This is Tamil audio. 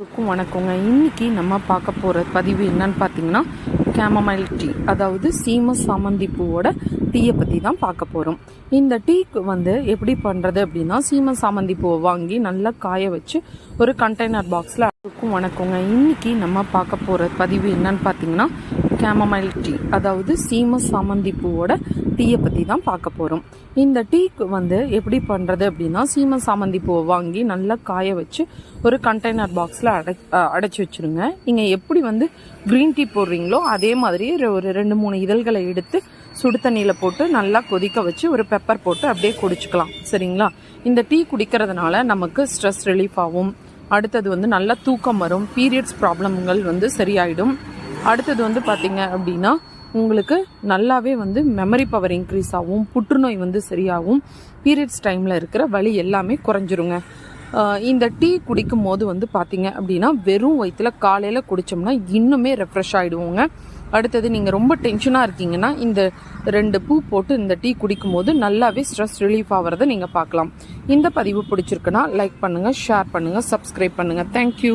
எல்லாருக்கும் வணக்கங்க. இன்னைக்கு நம்ம பார்க்க போகிற பதிவு என்னன்னு பார்த்தீங்கன்னா கேமமைல் டீ அதாவது சீம சாமந்தி பூவோட டீயை பற்றி தான் பார்க்க போகிறோம் இந்த டீக்கு வந்து எப்படி பண்ணுறது அப்படின்னா சீம சாமந்தி பூவை வாங்கி நல்லா காய வச்சு ஒரு கண்டெய்னர் பாக்ஸில் எல்லாருக்கும் வணக்கங்க. இன்னைக்கு நம்ம பார்க்க போகிற பதிவு என்னன்னு பார்த்தீங்கன்னா கேமமைல் டீ அதாவது சீம சாமந்தி பூவோட டீயை பற்றி தான் பார்க்க போகிறோம் இந்த டீக்கு வந்து எப்படி பண்ணுறது அப்படின்னா சீம சாமந்தி பூவை வாங்கி நல்லா காய வச்சு ஒரு கண்டெய்னர் பாக்ஸில் அடை அடைச்சி வச்சுருங்க. நீங்கள் எப்படி வந்து க்ரீன் டீ போடுறீங்களோ அதே மாதிரி ஒரு- ரெண்டு மூணு இதழ்களை எடுத்து சுடு தண்ணியில் போட்டு நல்லா கொதிக்க வச்சு ஒரு பெப்பர் போட்டு அப்படியே குடிச்சுக்கலாம். சரிங்களா? இந்த டீ குடிக்கிறதுனால நமக்கு ஸ்ட்ரெஸ் ரிலீஃப் ஆகும். அடுத்தது வந்து நல்லா தூக்கம் வரும். பீரியட்ஸ் ப்ராப்ளம்கள் வந்து சரியாயிடும். அடுத்தது வந்து பார்த்தீங்க அப்படின்னா உங்களுக்கு நல்லாவே வந்து மெமரி பவர் இன்க்ரீஸ் ஆகும் புற்றுநோய் வந்து சரியாகும். பீரியட்ஸ் டைமில் இருக்கிற வலி எல்லாமே குறைஞ்சிருங்க. இந்த டீ குடிக்கும் போது வந்து பார்த்தீங்க அப்படின்னா வெறும் வயிற்றில் காலையில் குடித்தோம்னா இன்னுமே ரெஃப்ரெஷ் ஆகிடுவோங்க அடுத்தது நீங்கள் ரொம்ப டென்ஷனாக இருக்கீங்கன்னா இந்த ரெண்டு பூ போட்டு இந்த டீ குடிக்கும் போது நல்லாவே ஸ்ட்ரெஸ் ரிலீஃப் ஆகிறத நீங்கள் பார்க்கலாம் இந்த பதிவு பிடிச்சிருக்குன்னா லைக் பண்ணுங்கள் ஷேர் பண்ணுங்கள் சப்ஸ்கிரைப் பண்ணுங்கள் தேங்க்யூ